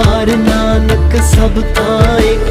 ਨਾਨਕ ਹਾਰ ਨਾਨਕ ਸਭ ਥਾਂ ਇੱਕ